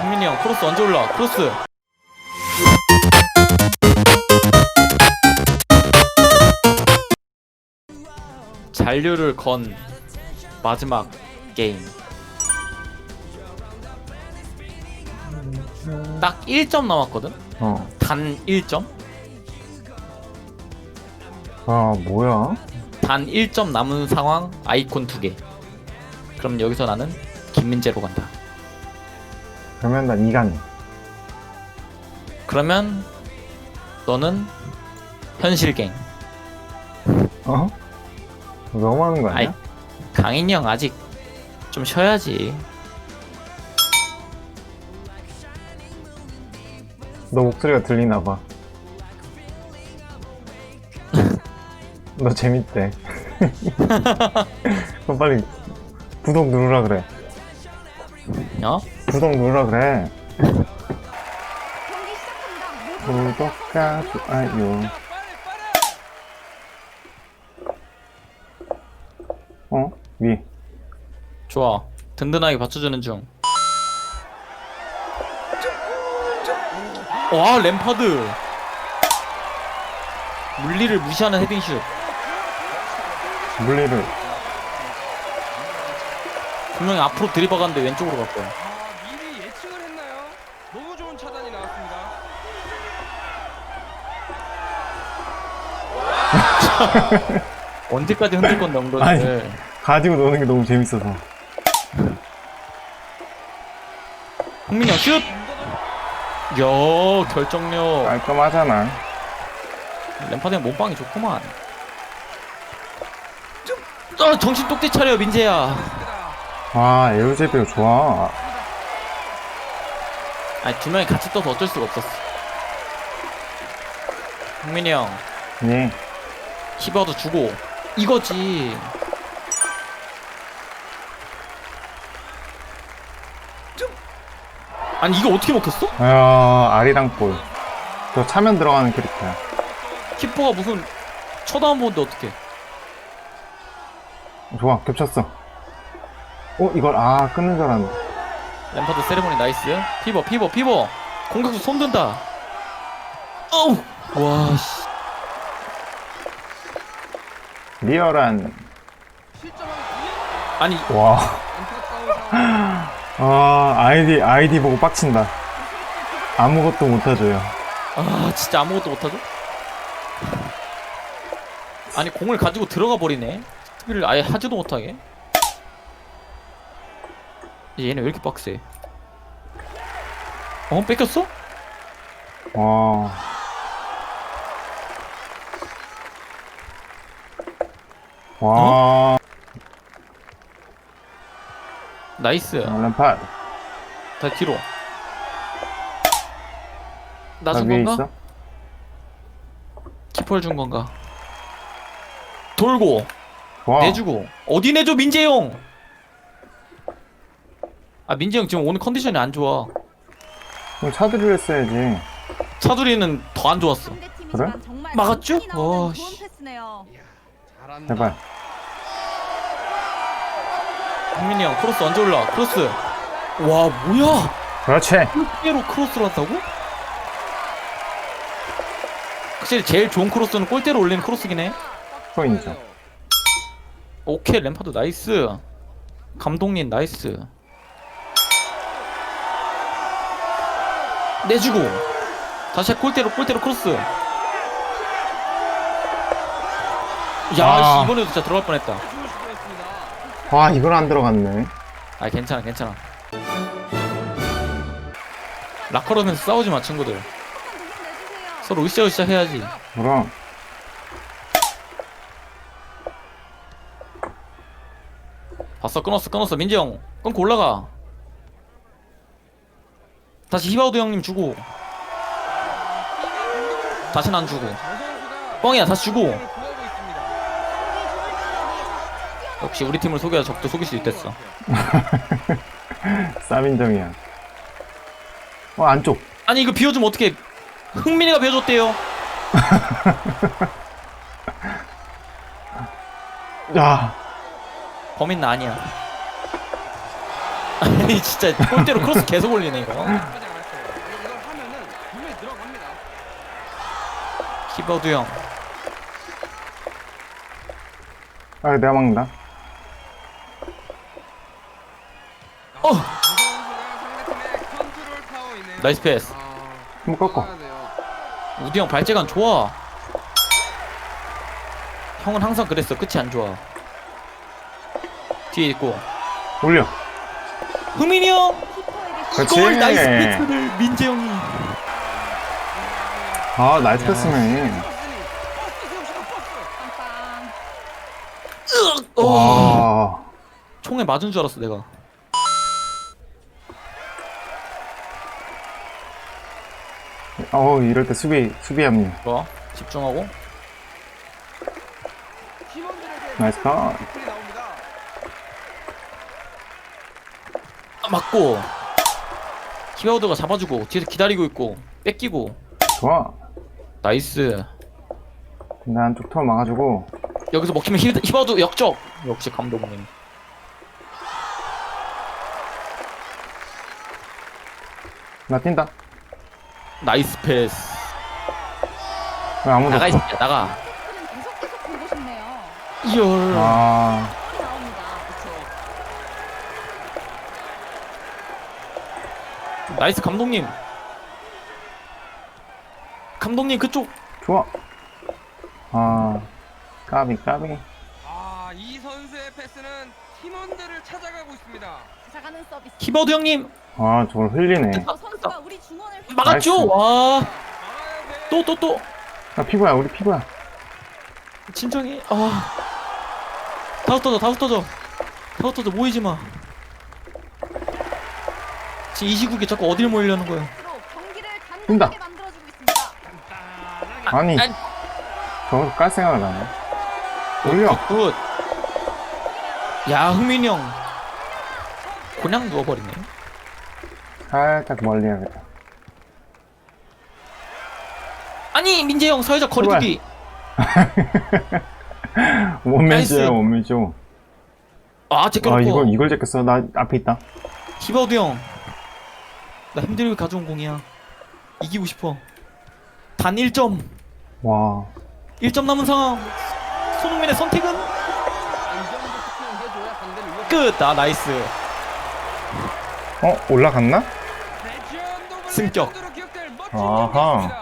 흥민이 형 크로스 언제 올라? 크로스. 잔류를 건 마지막 게임. 딱 1점 남았거든? 어. 단 1점? 아, 뭐야? 단 1점 남은 상황 아이콘 2개. 그럼 여기서 나는 김민재로 간다. 그러면 난 이강인. 그러면 너는 현실갱. 어? 너무 하는 거 아이, 아니야? 강인이 형 아직 좀 쉬어야지. 너 목소리가 들리나 봐. 너 재밌대. 그럼 빨리 구독 누르라 그래. 어? 구독 누르라 그래. 구독과 좋아요. 어? 위. 좋아. 든든하게 받쳐주는 중. 와 램파드. 물리를 무시하는 헤딩슛. 물리를. 분명히 앞으로 들이박았는데 왼쪽으로 갔고. 아, 미리 예측을 했나요? 너무 좋은 차단이 나왔습니다. 언제까지 흔들 건데 엉덩이를. 가지고 노는 게 너무 재밌어서. 흥민이 형 슛. 야 결정력. 깔끔하잖아. 램파드 형 몸빵이 좋구만. 아 정신 똑띠 차려 민재야. 아, 에우제비오 좋아. 아니 두 명이 같이 떠서 어쩔 수가 없었어. 흥민이 형 예. 히바도 주고 이거지. 아니 이거 어떻게 먹혔어? 아, 아리랑 볼. 저 차면 들어가는 캐릭터야. 키퍼가 무슨 쳐다만 보는데 어떻게? 좋아, 겹쳤어. 어, 이걸, 아, 끊는 줄 알았는데. 램파드 세레모니 나이스. 피버 피버 피버. 공격수 손 든다. 어우 와 씨. 리얼한, 아니 와. 아, 아이디, 아이디 보고 빡친다. 아무것도 못하죠요. 아 진짜 아무것도 못하죠? 아니 공을 가지고 들어가 버리네 수비를 아예 하지도 못하게 얘네 왜 이렇게 빡세 어? 뺏겼어? 와. 와, 나이스 램파 다시 뒤로 나 나준 위에 건가? 있어? 키퍼를 준 건가? 돌고 와. 내주고 어디 내줘 민재용 아 민재용 지금 오늘 컨디션이 안 좋아 그럼 차들을 했어야지. 차두리는 더 안 좋았어 그래? 막았죠? 막았죠? 와, 와, 씨. 제발. 흥민이 형 크로스 언제 올라 크로스 와 뭐야 그렇지. 골대로 크로스를 한다고? 확실히 제일 좋은 크로스는 골대로 올리는 크로스긴 해 또 인정. 오케이 램파드 나이스 감독님 나이스 내주고 다시 골대로 골대로 크로스 야 아. 씨, 이번에도 진짜 들어갈 뻔했다. 와, 이걸 안 들어갔네. 아 괜찮아 괜찮아 라커룸에서 싸우지 마 친구들. 서로 으쌰으쌰 해야지 그럼. 봤어 끊었어 끊었어 민지 형 끊고 올라가 다시 히바우드 형님 주고 다시는 안 주고 뻥이야 다시 주고. 역시 우리 팀을 속여야 적도 속일 수 있댔어 쌉인정이야. 어, 안쪽. 아니 이거 비워주면 어떻게 흥민이가 비워줬대요 야. 범인 나 아니야 아니 진짜 골대로 크로스 계속 올리네 이거 아직 안 했어요. 이걸 하면은 분명히 들어갑니다. 키보드 형. 아 내가 막는다. 어! 나이스 패스. 아, 한번 꺾어. 우디 형 발재간 좋아. 형은 항상 그랬어. 끝이 안 좋아. 뒤에 있고. 올려. 흥민이 형! 그렇지. 골 나이스 패스를 민재 형이 아 나이스 패스네. 빵빵. 와. 총에 맞은 줄 알았어 내가. 어 이럴 때 수비 수비 합류 좋아. 집중하고. 나이스 컷. 아, 맞고. 키보드가 잡아주고 뒤에서 기다리고 있고 뺏기고. 좋아 나이스. 나 한쪽 터 막아주고. 여기서 먹히면 히, 히바우드 역적. 역시 감독님. 나 뛴다. 나이스 패스. 왜 아무도 나가 이 없어? 새끼야 나가. 계속 계속 보고 싶네요. 이열. 아. 나옵니다. 나이스 감독님 감독님 그쪽. 좋아. 아 까비 까비. 아, 이 선수의 패스는 팀원들을 찾아가고 있습니다. 찾아가는 서비스. 키보드 형님. 아 저걸 흘리네. 저 선수가 우리 중원을 휘- 막았죠? 나이스. 와. 막아야 돼. 또 또 또. 아 피부야 우리 피부야. 진정해. 아. 다섯 터져 다섯 터져. 다섯 터져 모이지 마. 지금 이 시국에 자꾸 어딜 모이려는 거야? 경기를 있습니다. 아니 아니. 저거 깔 생각을 안 해. 올려. 굿. 야 흥민이 형 그냥 누워버리네. 살짝 멀리 해야겠다. 아니 민재 형 사회적 거리두기. 나이스. 원맨쇼 아아 제껴놓고. 이걸 이걸 제꼈어. 나 앞에 있다. 히바우드 형 나 힘들게 가져온 공이야. 이기고 싶어. 단 1점 와 1점 남은 상황 손흥민의 선택은. 끝! 아 나이스 어 올라갔나? 승격. 아하.